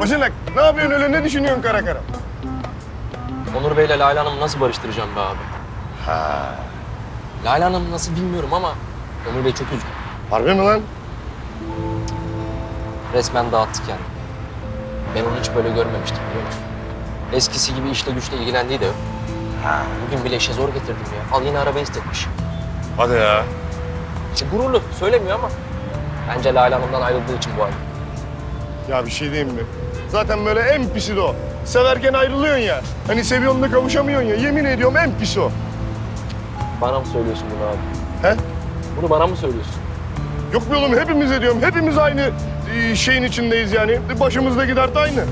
Bacanak ne yapıyorsun öyle ne düşünüyorsun kara kara? Onur Bey'le Lale Hanım'ı nasıl barıştıracağım be abi? Ha. Lale Hanım nasıl bilmiyorum ama Onur Bey çok üzgün. Harbi mi lan? Resmen dağıttık yani. Ben onu hiç böyle görmemiştim biliyor musun? Eskisi gibi işle güçle ilgilendiği de yok. Ha. Bugün bile işe zor getirdim ya. Al yine araba istetmiş. Hadi ya. İşte gururlu söylemiyor ama. Bence Lale Hanım'dan ayrıldığı için bu hal. Ya bir şey diyeyim mi? Zaten böyle en pisi de o. Severken ayrılıyorsun ya. Hani seviyorsun da kavuşamıyorsun ya. Yemin ediyorum en pisi o. Bana mı söylüyorsun bunu abi? He? Bunu bana mı söylüyorsun? Yok be oğlum hepimiz ediyorum. Hepimiz aynı e, şeyin içindeyiz yani. Başımızdaki dert aynı.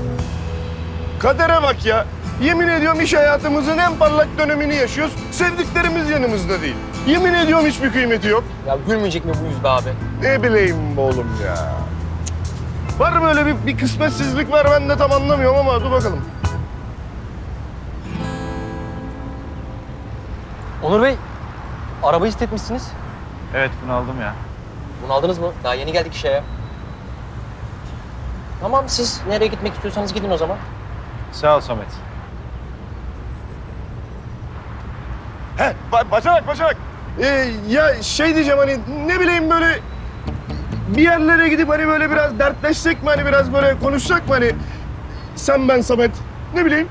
Kadere bak ya. Yemin ediyorum iş hayatımızın en parlak dönemini yaşıyoruz. Sevdiklerimiz yanımızda değil. Yemin ediyorum hiçbir kıymeti yok. Ya gülmeyecek mi bu yüz be abi? Ne bileyim be oğlum ya. Var böyle bir, bir kısmetsizlik var ben de tam anlamıyorum ama dur bakalım. Onur Bey, araba istetmişsiniz. Evet bunu aldım ya. Bunu aldınız mı? Daha yeni geldik işe ya. Tamam siz nereye gitmek istiyorsanız gidin o zaman. Sağ ol Samet. He, ba bacanak bacanak. Ee, ya şey diyeceğim hani ne bileyim böyle bir yerlere gidip hani böyle biraz dertleşsek mi hani biraz böyle konuşsak mı hani sen ben Samet ne bileyim.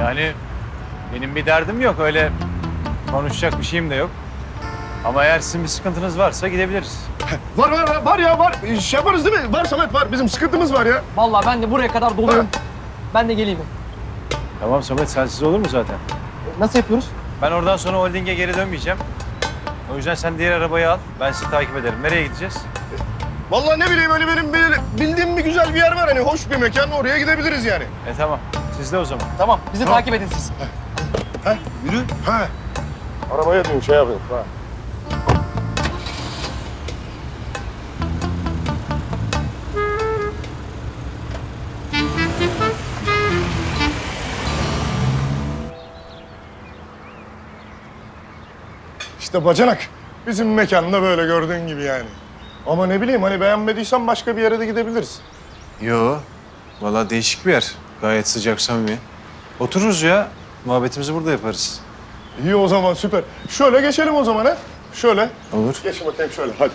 Yani benim bir derdim yok öyle konuşacak bir şeyim de yok. Ama eğer sizin bir sıkıntınız varsa gidebiliriz. Var var var, var ya var şey yaparız değil mi? Var Samet var bizim sıkıntımız var ya. Vallahi ben de buraya kadar doluyum. Ben de geleyim. Tamam Samet sensiz olur mu zaten? Nasıl yapıyoruz? Ben oradan sonra holdinge geri dönmeyeceğim. O yüzden sen diğer arabayı al. Ben sizi takip ederim. Nereye gideceğiz? Vallahi ne bileyim öyle benim böyle bildiğim bir güzel bir yer var hani hoş bir mekan oraya gidebiliriz yani. E tamam. Siz de o zaman. Tamam, bizi Tamam. takip edin siz. Ha yürü. Ha. Arabaya dön şey yapayım. Ha. İşte bacanak. Bizim mekanda böyle gördüğün gibi yani. Ama ne bileyim hani beğenmediysen başka bir yere de gidebiliriz. Yo. Vallahi değişik bir yer. Gayet sıcak, samimi. Otururuz ya. Muhabbetimizi burada yaparız. İyi o zaman süper. Şöyle geçelim o zaman ha. Şöyle. Olur. Geç bakayım şöyle hadi.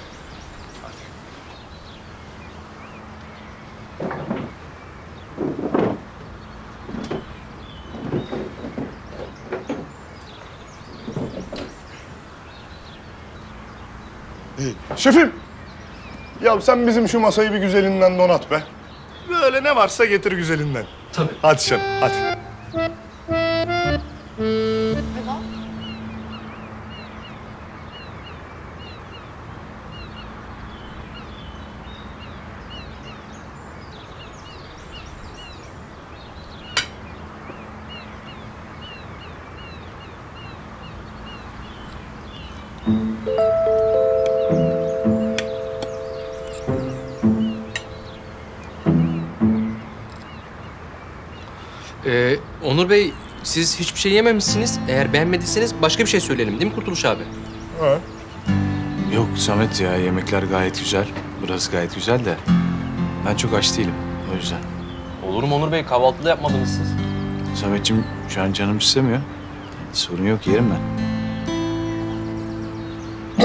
Şefim. Ya sen bizim şu masayı bir güzelinden donat be. Böyle ne varsa getir güzelinden. Tabii. Hadi canım hadi. Ee, Onur Bey, siz hiçbir şey yememişsiniz. Eğer beğenmediyseniz başka bir şey söyleyelim değil mi Kurtuluş abi? Ha. Yok Samet ya yemekler gayet güzel. Burası gayet güzel de ben çok aç değilim o yüzden. Olur mu Onur Bey? Kahvaltıda yapmadınız siz. Sametciğim şu an canım istemiyor. Sorun yok yerim ben.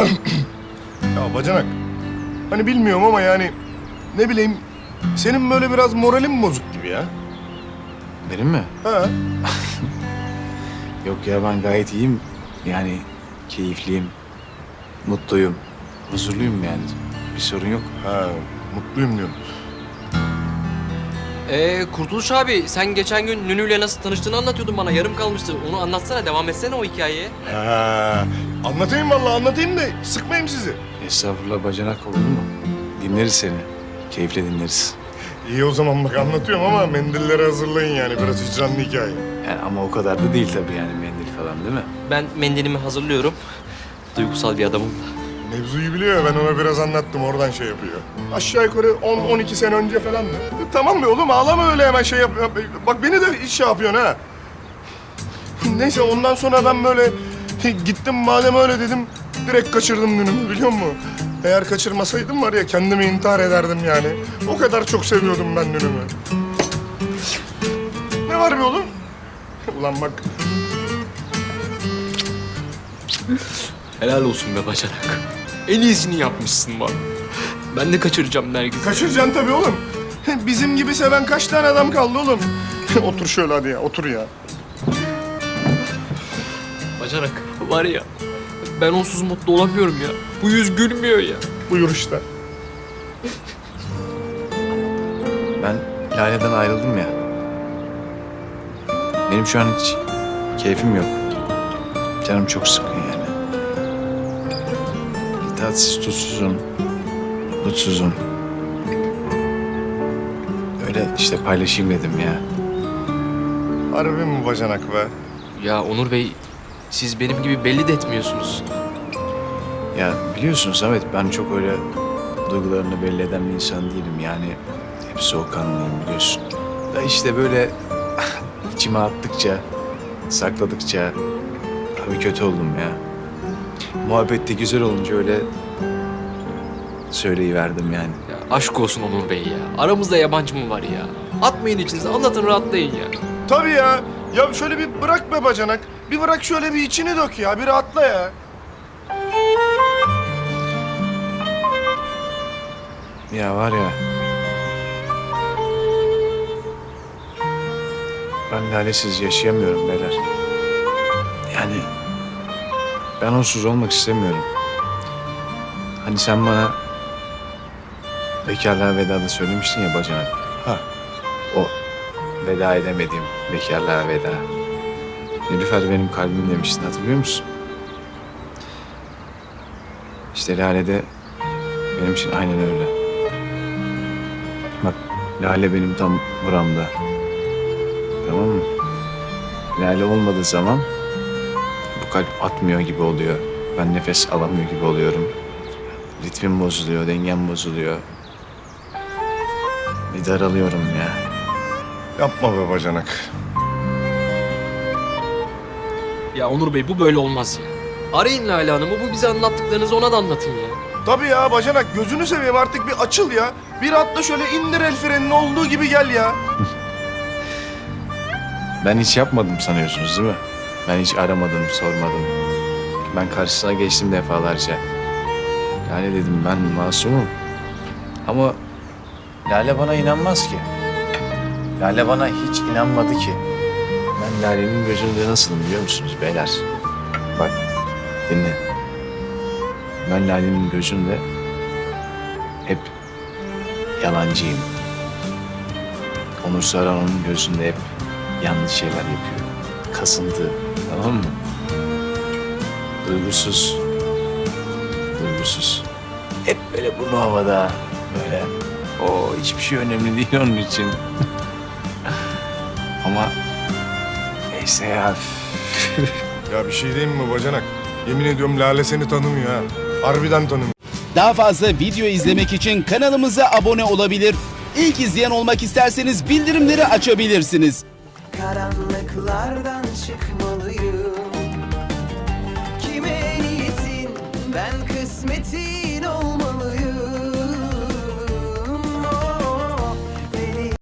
Ya bacanak. Hani bilmiyorum ama yani ne bileyim senin böyle biraz moralin bozuk gibi ya. Benim mi? Ha. Yok ya ben gayet iyiyim. Yani keyifliyim, mutluyum, huzurluyum yani. Bir sorun yok. Ha, mutluyum diyorum. Ee, Kurtuluş abi, sen geçen gün Nünü'yle nasıl tanıştığını anlatıyordun bana. Yarım kalmıştı. Onu anlatsana, devam etsene o hikayeye. Ha. Anlatayım vallahi anlatayım da sıkmayayım sizi. Estağfurullah bacanak olur mu? Dinleriz seni. Keyifle dinleriz. İyi o zaman bak anlatıyorum ama mendilleri hazırlayın yani biraz hicranlı hikaye. Yani ama o kadar da değil tabii yani mendil falan değil mi? Ben mendilimi hazırlıyorum. Duygusal bir adamım. Mevzuyu biliyor ben ona biraz anlattım oradan şey yapıyor. Aşağı yukarı 10-12 sene önce falan da. E, tamam be oğlum ağlama öyle hemen şey yap. yap- Bak beni de şey yapıyorsun ha. Neyse ondan sonra ben böyle gittim madem öyle dedim direkt kaçırdım dünümü biliyor musun? Eğer kaçırmasaydım var ya kendimi intihar ederdim yani. O kadar çok seviyordum ben dünümü. Ne var be oğlum? Ulan bak Helal olsun be bacanak. En iyisini yapmışsın bak. Ben de kaçıracağım Nergis. kaçıracaksın tabii oğlum. Bizim gibi seven kaç tane adam kaldı oğlum? otur şöyle hadi ya otur ya. Bacanak var ya. Ben onsuz mutlu olamıyorum ya. Bu yüz gülmüyor ya. Buyur işte. Ben Lale'den ayrıldım ya. Benim şu an hiç keyfim yok. Canım çok sıkkın yani. İtaatsiz, tutsuzum. Mutsuzum. Öyle işte paylaşayım dedim ya. Harbi mi bacanak be? Ya Onur Bey siz benim gibi belli de etmiyorsunuz. Ya biliyorsun Samet ben çok öyle duygularını belli eden bir insan değilim yani. Hep soğukkanlıyım biliyorsun. Da işte böyle içime attıkça, sakladıkça tabii kötü oldum ya. Muhabbette güzel olunca öyle söyleyiverdim yani. Ya aşk olsun Onur Bey ya. Aramızda yabancı mı var ya? Atmayın içinize anlatın rahatlayın ya. Tabii ya. Ya şöyle bir bırak be bacanak. Bir bırak şöyle bir içini dök ya. Bir rahatla ya. Ya var ya. Ben Lale'siz yaşayamıyorum beyler. Yani ben onsuz olmak istemiyorum. Hani sen bana bekarlığa vedada söylemiştin ya bacanak. Ha. O veda edemediğim bekarlığa veda. Nilüfer benim kalbim demiştin hatırlıyor musun? İşte Lale de benim için aynen öyle. Lale benim tam buramda. Tamam mı? Lale olmadığı zaman bu kalp atmıyor gibi oluyor. Ben nefes alamıyor gibi oluyorum. Ritmim bozuluyor, dengem bozuluyor. Bir daralıyorum ya. Yapma be bacanak. Ya Onur Bey bu böyle olmaz ya. Arayın Lale Hanım'ı bu bize anlattıklarınızı ona da anlatın ya. Tabii ya bacanak gözünü seveyim artık bir açıl ya. Bir atla şöyle indir el frenini olduğu gibi gel ya. Ben hiç yapmadım sanıyorsunuz değil mi? Ben hiç aramadım, sormadım. Ben karşısına geçtim defalarca. Lale dedim ben masumum. Ama Lale bana inanmaz ki. Lale bana hiç inanmadı ki. Ben Lale'nin gözünde nasılım biliyor musunuz beyler? Bak dinle. Ben Lale'nin gözünde hep yalancıyım. Onur Saran onun gözünde hep yanlış şeyler yapıyor. Kasıntı, tamam mı? Duygusuz. Duygusuz. Hep böyle burnu havada. Böyle. O hiçbir şey önemli değil onun için. Ama neyse ya. Ya bir şey diyeyim mi bacanak? Yemin ediyorum Lale seni tanımıyor ha. Harbiden tanımıyor. Daha fazla video izlemek için kanalımıza abone olabilir. İlk izleyen olmak isterseniz bildirimleri açabilirsiniz. karanlıklardan çıkmalıyım Kime niyetin ben kısmetin